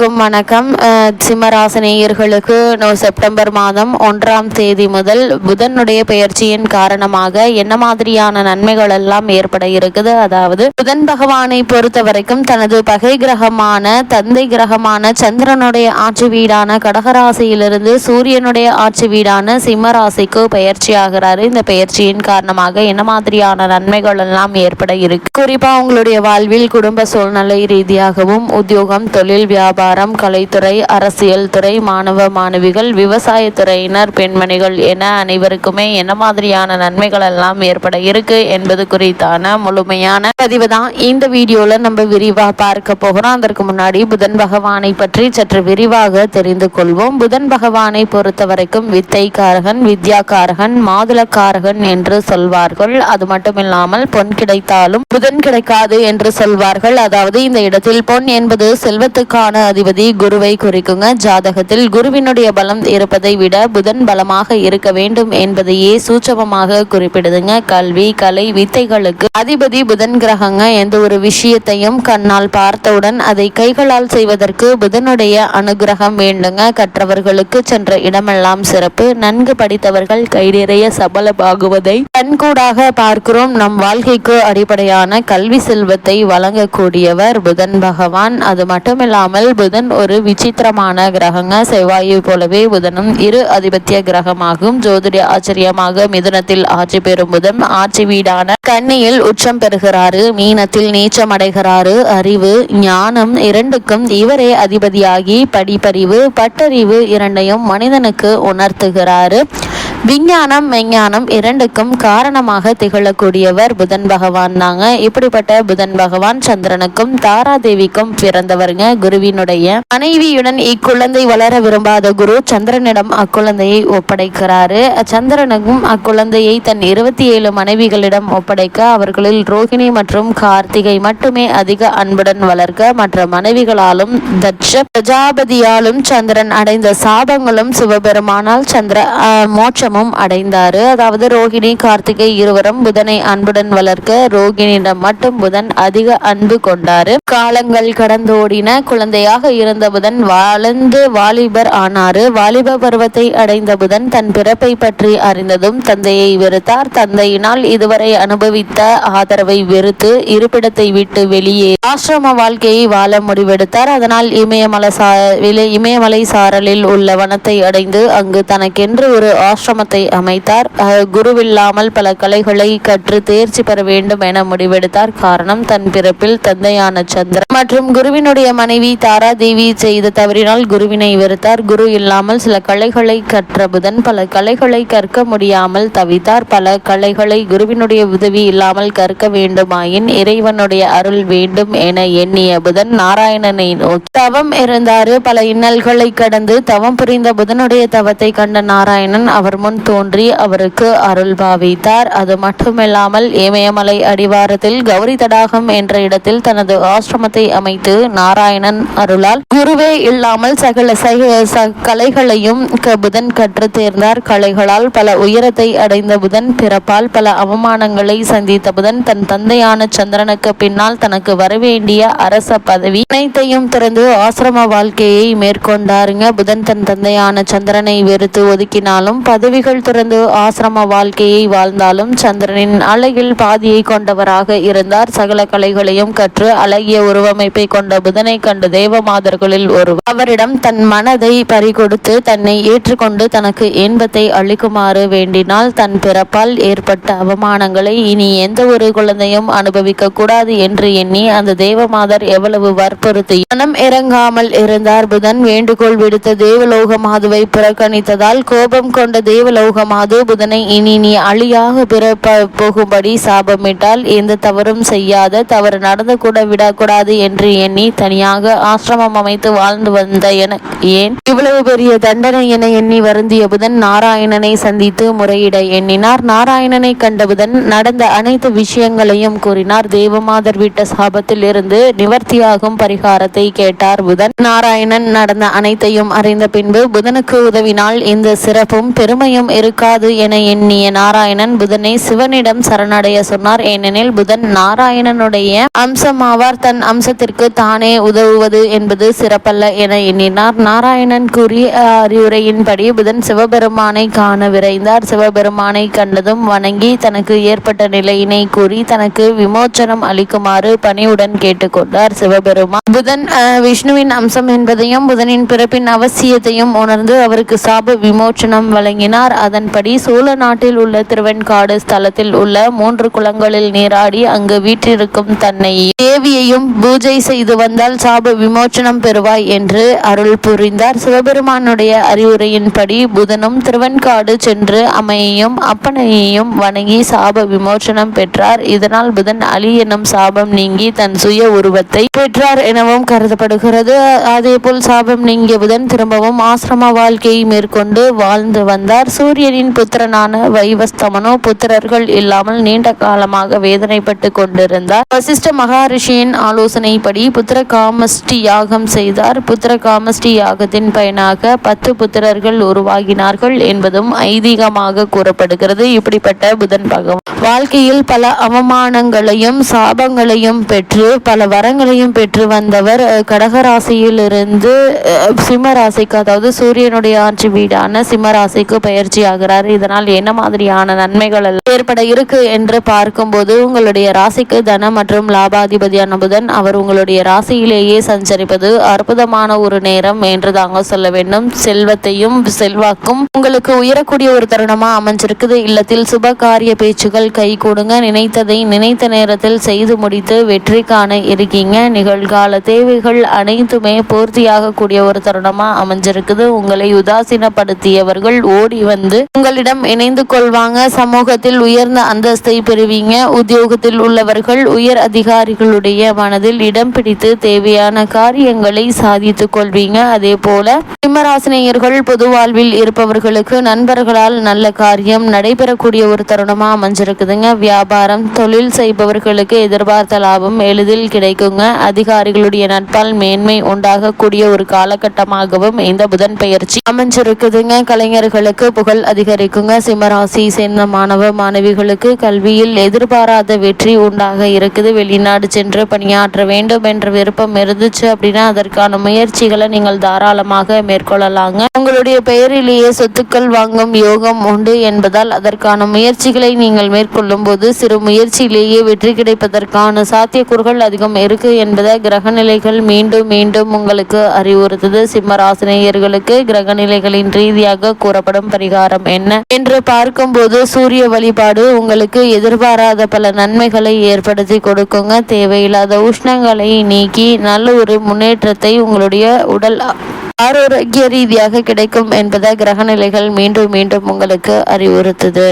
அனைவருக்கும் வணக்கம். அஹ், சிம்மராசினியர்களுக்கு no- September மாதம் ஒன்றாம் தேதி முதல் புதனுடைய பெயர்ச்சியின் காரணமாக என்ன மாதிரியான நன்மைகள் எல்லாம் ஏற்பட இருக்குது? அதாவது புதன் பகவானை பொறுத்த வரைக்கும் தனது பகை கிரகமான தந்தை கிரகமான சந்திரனுடைய ஆட்சி வீடான கடகராசியிலிருந்து சூரியனுடைய ஆட்சி வீடான சிம்மராசிக்கு பயிற்சி ஆகிறாரு. இந்த பெயர்ச்சியின் காரணமாக என்ன மாதிரியான நன்மைகள் எல்லாம் ஏற்பட இருக்கு? குறிப்பா உங்களுடைய வாழ்வில் குடும்ப சூழ்நிலை ரீதியாகவும் உத்தியோகம் தொழில் வியாபாரம் கலைத்துறை அரசியல் துறை மாணவ மாணவிகள் விவசாயத்துறையினர் பெண்மணிகள் என அனைவருக்குமே என்ன மாதிரியான நன்மைகள் எல்லாம் ஏற்பட இருக்கு என்பது குறித்தான முழுமையான பதிவு தான். இந்த வீடியோல நம்ம விரிவாக பார்க்க போகிறோம். அதற்கு முன்னாடி புதன் பகவானை பற்றி சற்று விரிவாக தெரிந்து கொள்வோம். புதன் பகவானை பொறுத்த வரைக்கும் வித்தைக்காரகன் வித்யாக்காரகன் மாதுளக்காரகன் என்று சொல்வார்கள். அது மட்டுமில்லாமல் பொன் கிடைத்தாலும் புதன் கிடைக்காது என்று சொல்வார்கள். அதாவது இந்த இடத்தில் பொன் என்பது செல்வத்துக்கான அதிபதி குருவை குறிக்குங்க. ஜாதகத்தில் குருவினுடைய பலம் இருப்பதை விட புதன் பலமாக இருக்க வேண்டும் என்பதையே சூட்சமமாக குறிப்பிடுதுங்க. கல்வி கலை வித்தைகளுக்கு அதிபதி புதன் கிரகங்க. எந்த ஒரு விஷயத்தையும் கண்ணால் பார்த்தவுடன் அதை கைகளால் செய்வதற்கு புதனுடைய அனுகிரகம் வேண்டுங்க. கற்றவர்களுக்கு சென்ற இடமெல்லாம் சிறப்பு. நன்கு படித்தவர்கள் கைநிறைய சபலமாகுவதை கண்கூடாக பார்க்கிறோம். நம் வாழ்க்கைக்கு அடிப்படையான கல்வி செல்வத்தை வழங்கக்கூடியவர் புதன் பகவான். அது மட்டுமில்லாமல் புதன் ஒரு விசித்திரமான கிரகங்க. செவ்வாயை போலவே புதனும் இரு அதிபத்திய கிரகமாகும். ஜோதிட ஆச்சரியமாக மிதுனத்தில் ஆட்சி பெறும் புதன் ஆட்சி வீடான கன்னியில் உச்சம் பெறுகிறாரு. மீனத்தில் நீச்சம் அடைகிறாரு. அறிவு ஞானம் இரண்டுக்கும் இவரே அதிபதியாகி படிப்பறிவு பட்டறிவு இரண்டையும் மனிதனுக்கு உணர்த்துகிறாரு. விஞ்ஞானம் மெஞ்ஞானம் இரண்டுக்கும் காரணமாக திகழக்கூடியவர் புதன் பகவான் தாங்க. இப்படிப்பட்ட புதன் பகவான் சந்திரனுக்கும் தாராதேவிக்கும் பிறந்தவருங்க குருவினுடைய மனைவியுடன் இக்குழந்தை வளர விரும்பாத குரு சந்திரனிடம் அக்குழந்தையை ஒப்படைக்கிறாரு. சந்திரனுக்கும் அக்குழந்தையை தன் இருபத்தி ஏழு மனைவிகளிடம் ஒப்படைக்க அவர்களில் ரோகிணி மற்றும் கார்த்திகை மட்டுமே அதிக அன்புடன் வளர்க்க மற்ற மனைவிகளாலும் தட்ச பிரஜாபதியாலும் சந்திரன் அடைந்த சாபங்களும் சிவபெருமானால் சந்திர மோட்சம் மோட்சமும் அடைந்தாரு. அதாவது ரோகிணி கார்த்திகை இருவரும் புதனை அன்புடன் வளர்க்க ரோகிணியிடம் மட்டும் புதன் அதிக அன்பு கொண்டாரு. காலங்கள் கடந்தோடின குழந்தையாக இருந்த புதன் வளர்ந்து வாலிபர் ஆனாரு. வாலிப பருவத்தை அடைந்த புதன் தன் பிறப்பை பற்றி அறிந்ததும் தந்தையை வெறுத்தார். தந்தையினால் இதுவரை அனுபவித்த ஆதரவை வெறுத்து இருப்பிடத்தை விட்டு வெளியே ஆசிரம வாழ்க்கையை வாழ முடிவெடுத்தார். அதனால் இமயமலை சா இமயமலை சாரலில் உள்ள வனத்தை அடைந்து அங்கு தனக்கென்று ஒரு ஆசிரமத்தை அமைத்தார். குருவில்லாமல் பல கலைகளை கற்று தேர்ச்சி பெற வேண்டும் என முடிவெடுத்தார். காரணம் தன் பிறப்பில் தந்தையான சந்திரன். மற்றும் குருவினுடைய மனைவி தாரா தேவி செய்த தவறினால் குருவினை வெறுத்தார். குரு இல்லாமல் சில கலைகளை கற்ற புதன் பல கலைகளை கற்க முடியாமல் தவித்தார். பல கலைகளை குருவினுடைய உதவி இல்லாமல் கற்க வேண்டுமாயின் இறைவனுடைய அருள் வேண்டும் என எண்ணிய புதன் நாராயணனை நோக்கி தவம் இருந்தாரு பல இன்னல்களை கடந்து தவம் புரிந்த புதனுடைய தவத்தை கண்ட நாராயணன் அவர் முன் தோன்றி அவருக்கு அருள் பாவித்தார். அது மட்டுமில்லாமல் ஏமயமலை அடிவாரத்தில் கௌரி தடாகம் என்ற இடத்தில் தனது ஆசிரமத்தை அமைத்து நாராயணன் அருளால் குருவே இல்லாமல் சகல கலைகளையும் புதன் கற்று தேர்ந்தார். கலைகளால் பல உயரத்தை அடைந்த புதன் பிறப்பால் பல அவமானங்களை சந்தித்த புதன் தன் தந்தையான சந்திரனுக்கு பின்னால் தனக்கு வரவேண்டிய அரச பதவி அனைத்தையும் திறந்து ஆசிரம வாழ்க்கையை மேற்கொண்டாருங்க. புதன் தன் தந்தையான சந்திரனை வெறுத்து ஒதுக்கினாலும் பதவி பதவிகள் திறந்து ஆசிரம வாழ்க்கையை வாழ்ந்தாலும் சந்திரனின் அழகில் பாதியை கொண்டவராக இருந்தார். சகல கலைகளையும் கற்று அழகிய உருவமைப்பை கொண்ட புதனை கண்டு தேவமாதர்களில் ஒருவர். அவரிடம் தன் மனதை பறிகொடுத்து தன்னை ஏற்றுக்கொண்டு தனக்கு இன்பத்தை அளிக்குமாறு வேண்டினால் தன் பிறப்பால் ஏற்பட்ட அவமானங்களை இனி எந்த ஒரு குழந்தையும் அனுபவிக்க கூடாது என்று எண்ணி அந்த தேவமாதர் எவ்வளவு வற்புறுத்தி. மனம் இறங்காமல் இருந்தார். புதன் வேண்டுகோள் விடுத்த தேவலோக மாதுவை புறக்கணித்ததால் கோபம் கொண்ட தேவ மாது புதனை. இனி நீ அழியாக பிறப்ப போகும்படி சாபமிட்டால் எந்த தவறும் செய்யாத தவறு நடந்து கூட விடக்கூடாது என்று எண்ணி தனியாக ஆசிரமம் அமைத்து வாழ்ந்து வந்த என ஏன்? இவ்வளவு பெரிய தண்டனை என எண்ணி வருந்திய புதன் நாராயணனை சந்தித்து முறையிட எண்ணினார். நாராயணனை கண்ட புதன் நடந்த அனைத்து விஷயங்களையும் கூறினார். தேவமாதர் விட்ட சாபத்தில் இருந்து நிவர்த்தியாகும் பரிகாரத்தை கேட்டார் புதன். நாராயணன் நடந்த அனைத்தையும் அறிந்த பின்பு புதனுக்கு உதவினால் இந்த சிறப்பும் பெருமையும் பிரச்சனையும் இருக்காது என எண்ணிய நாராயணன் புதனை சிவனிடம் சரணடைய சொன்னார். ஏனெனில் புதன் நாராயணனுடைய அம்சமாவார். தன் அம்சத்திற்கு தானே உதவுவது என்பது சிறப்பல்ல என எண்ணினார். நாராயணன் கூறிய அறிவுரையின்படி புதன் சிவபெருமானை காண விரைந்தார். சிவபெருமானை கண்டதும் வணங்கி தனக்கு ஏற்பட்ட நிலையினை கூறி தனக்கு விமோச்சனம் அளிக்குமாறு பணிவுடன் கேட்டுக்கொண்டார் சிவபெருமான். புதன் விஷ்ணுவின் அம்சம் என்பதையும் புதனின் பிறப்பின் அவசியத்தையும் உணர்ந்து அவருக்கு சாப விமோச்சனம் வழங்கினார். அதன்படி சோழ நாட்டில் உள்ள திருவெண்காடு ஸ்தலத்தில் உள்ள மூன்று குளங்களில் நீராடி அங்கு வீற்றிருக்கும் தன்னை தேவியையும் பூஜை செய்து வந்தால் சாப விமோச்சனம் பெறுவாய் என்று அருள் புரிந்தார். சிவபெருமானுடைய அறிவுரையின்படி புதனும் திருவெண்காடு சென்று அம்மையையும் அப்பனையையும் வணங்கி சாப விமோச்சனம் பெற்றார். இதனால் புதன் அலி எனும் சாபம் நீங்கி தன் சுய உருவத்தை பெற்றார் எனவும் கருதப்படுகிறது. அதேபோல் சாபம் நீங்கிய புதன் திரும்பவும் ஆசிரம வாழ்க்கையை மேற்கொண்டு வாழ்ந்து வந்தார். சூரியனின் புத்திரனான வைவஸ்தமனோ புத்திரர்கள் இல்லாமல் நீண்ட காலமாக வேதனைப்பட்டு கொண்டிருந்தார். வசிஷ்ட மகாரிஷியின் ஆலோசனைப்படி புத்திர காமஸ்டி யாகம் செய்தார். புத்திர காமஸ்டி யாகத்தின் பயனாக பத்து புத்திரர்கள் உருவாகினார்கள் என்பதும் ஐதீகமாக கூறப்படுகிறது. இப்படிப்பட்ட புதன் பகவான் வாழ்க்கையில் பல அவமானங்களையும் சாபங்களையும் பெற்று பல வரங்களையும் பெற்று வந்தவர் கடகராசியிலிருந்து சிம்மராசிக்கு அதாவது சூரியனுடைய ஆட்சி வீடான சிம்மராசிக்கு பெயர் முயற்சியாகிறார். இதனால் என்ன மாதிரியான நன்மைகள் ஏற்பட இருக்கு என்று பார்க்கும்போது உங்களுடைய ராசிக்கு தன மற்றும் லாபாதிபதியான புதன் அவர் உங்களுடைய ராசியிலேயே சஞ்சரிப்பது அற்புதமான ஒரு நேரம் என்று தாங்க சொல்ல வேண்டும். செல்வத்தையும் செல்வாக்கும் உங்களுக்கு உயரக்கூடிய ஒரு தருணமா அமைஞ்சிருக்குது. இல்லத்தில் சுப காரிய பேச்சுகள் கை கொடுங்க. நினைத்ததை நினைத்த நேரத்தில் செய்து முடித்து வெற்றி காண இருக்கீங்க. நிகழ்கால தேவைகள் அனைத்துமே பூர்த்தியாகக்கூடிய ஒரு தருணமா அமைஞ்சிருக்குது. உங்களை உதாசீனப்படுத்தியவர்கள் ஓடி வந்து உங்களிடம் இணைந்து கொள்வாங்க. சமூகத்தில் உயர்ந்த அந்தஸ்தை பெறுவீங்க. உத்தியோகத்தில் உள்ளவர்கள் உயர் அதிகாரிகளுடைய மனதில் இடம் பிடித்து தேவையான காரியங்களை சாதித்துக் கொள்வீங்க. அதே போல சிம்மராசினியர்கள் பொது வாழ்வில் இருப்பவர்களுக்கு நண்பர்களால் நல்ல காரியம் நடைபெறக்கூடிய ஒரு தருணமா அமைஞ்சிருக்குதுங்க. வியாபாரம் தொழில் செய்பவர்களுக்கு எதிர்பார்த்த லாபம் எளிதில் கிடைக்குங்க. அதிகாரிகளுடைய நட்பால் மேன்மை உண்டாகக்கூடிய ஒரு காலகட்டமாகவும் இந்த புதன் பயிற்சி அமைஞ்சிருக்குதுங்க. கலைஞர்களுக்கு புகழ் அதிகரிக்குங்க. சிம்மராசி சேர்ந்த மாணவ மாணவிகளுக்கு கல்வியில் எதிர்பாராத வெற்றி உண்டாக இருக்குது. வெளிநாடு சென்று பணியாற்ற வேண்டும் என்ற விருப்பம் இருந்துச்சு அப்படின்னா அதற்கான முயற்சிகளை நீங்கள் தாராளமாக மேற்கொள்ளலாங்க. உங்களுடைய பெயரிலேயே சொத்துக்கள் வாங்கும் யோகம் உண்டு என்பதால் அதற்கான முயற்சிகளை நீங்கள் மேற்கொள்ளும் போது சிறு முயற்சியிலேயே வெற்றி கிடைப்பதற்கான சாத்தியக்கூறுகள் அதிகம் இருக்கு என்பதை கிரகநிலைகள் மீண்டும் மீண்டும் உங்களுக்கு அறிவுறுத்தது. சிம்மராசினியர்களுக்கு கிரகநிலைகளின் ரீதியாக கூறப்படும் பரிகாரம் என்ன? என்று பார்க்கும்போது சூரிய வழிபாடு உங்களுக்கு எதிர்பாராத பல நன்மைகளை ஏற்படுத்தி கொடுக்குங்க. தேவையில்லாத உஷ்ணங்களை நீக்கி நல்ல ஒரு முன்னேற்றத்தை உங்களுடைய உடல் ஆரோக்கிய ரீதியாக கிடைக்கும் என்பதை கிரகநிலைகள் மீண்டும் மீண்டும் உங்களுக்கு அறிவுறுத்துது.